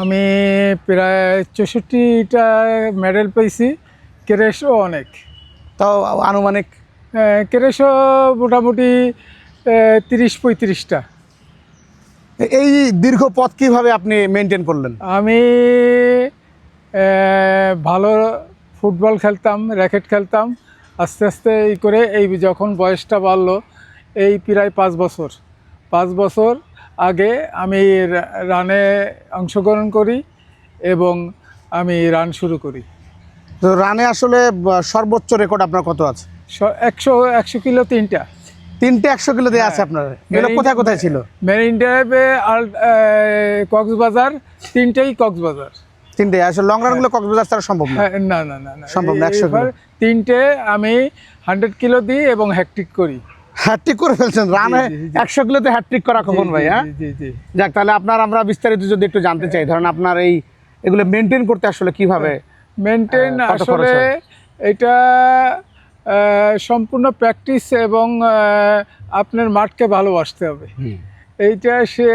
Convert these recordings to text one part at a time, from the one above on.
আমি প্রায় চৌষট্টিটা মেডেল পেয়েছি ক্রেশও অনেক। তাও আনুমানিক? আহ, মোটামুটি তিরিশ পঁয়ত্রিশটা। এই দীর্ঘ পথ কীভাবে আপনি মেনটেন করলেন? আমি ভালো ফুটবল খেলতাম র্যাকেট খেলতাম আস্তে আস্তে এই করে এই যখন বয়সটা বাড়লো এই প্রায় পাঁচ বছর। পাঁচ বছর আগে আমি রানে অংশগ্রহণ করি এবং আমি রান শুরু করি। তো রানে আসলে সর্বোচ্চ রেকর্ড আপনার কত আছে? একশো একশো কিলো তিনটা। তিনটে একশো কিলো দেওয়া আছে আপনার। এগুলো কোথায় কোথায় ছিল? মেরিন ড্রাইভে আর কক্সবাজার তিনটেই কক্সবাজার। তিনটে আসলে লং রানগুলো কক্সবাজার ছাড়া সম্ভব না? হ্যাঁ, না না না না। সম্ভব না, একশো তিনটে আমি হান্ড্রেড কিলো দিই এবং হ্যাকট্রিক করি। হ্যাট্রিক করে ফেলছেন। রানে। একশো কিলোতে হ্যাট্রিক করা কখন ভাই হ্যাঁ? যাক তাহলে আপনার আমরা বিস্তারিত যদি একটু জানতে চাই ধরেন আপনার এই এগুলো মেনটেন করতে আসলে কীভাবে? মেনটেন খরচ আসলে এটা সম্পূর্ণ প্র্যাকটিস এবং আপনার মাঠকে ভালোবাসতে হবে। এইটা সে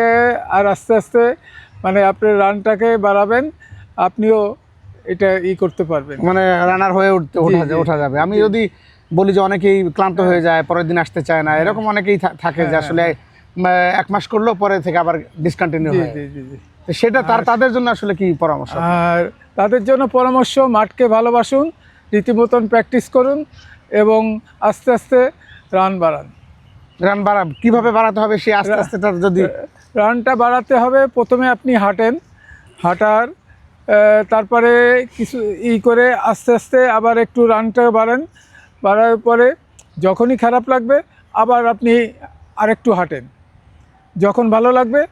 আর আস্তে আস্তে মানে আপনার রানটাকে বাড়াবেন আপনিও এটা ই করতে পারবেন। মানে রানার হয়ে উঠতে ওঠা ওঠা যাবে। আমি যদি বলি যে অনেকেই ক্লান্ত হয়ে। যায় পরের দিন আসতে চায় না এরকম অনেকেই থাকে যে হ্যাঁ, আসলে এক মাস করলেও পরে থেকে আবার ডিসকন্টিনিউ হয়। সেটা তার তাদের জন্য আসলে কি পরামর্শ? আর তাদের জন্য পরামর্শ মাঠকে ভালোবাসুন রীতিমতন প্র্যাকটিস করুন এবং আস্তে আস্তে রান বাড়ান। রান বাড়া কীভাবে বাড়াতে হবে সে আস্তে আস্তে তার যদি রানটা বাড়াতে হবে প্রথমে আপনি হাঁটেন হাঁটার তারপরে কিছু ই করে আস্তে আস্তে আবার একটু রানটা বাড়েন বাড়ার পরে যখনই খারাপ লাগবে আবার আপনি আরেকটু হাঁটেন। যখন ভালো লাগবে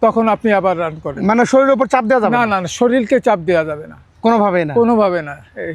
তখন আপনি আবার রান করেন। মানে শরীরের উপর চাপ দেওয়া যাবে না না? শরীরকে চাপ দেওয়া যাবে না। কোনোভাবে না। কোনোভাবে না। এই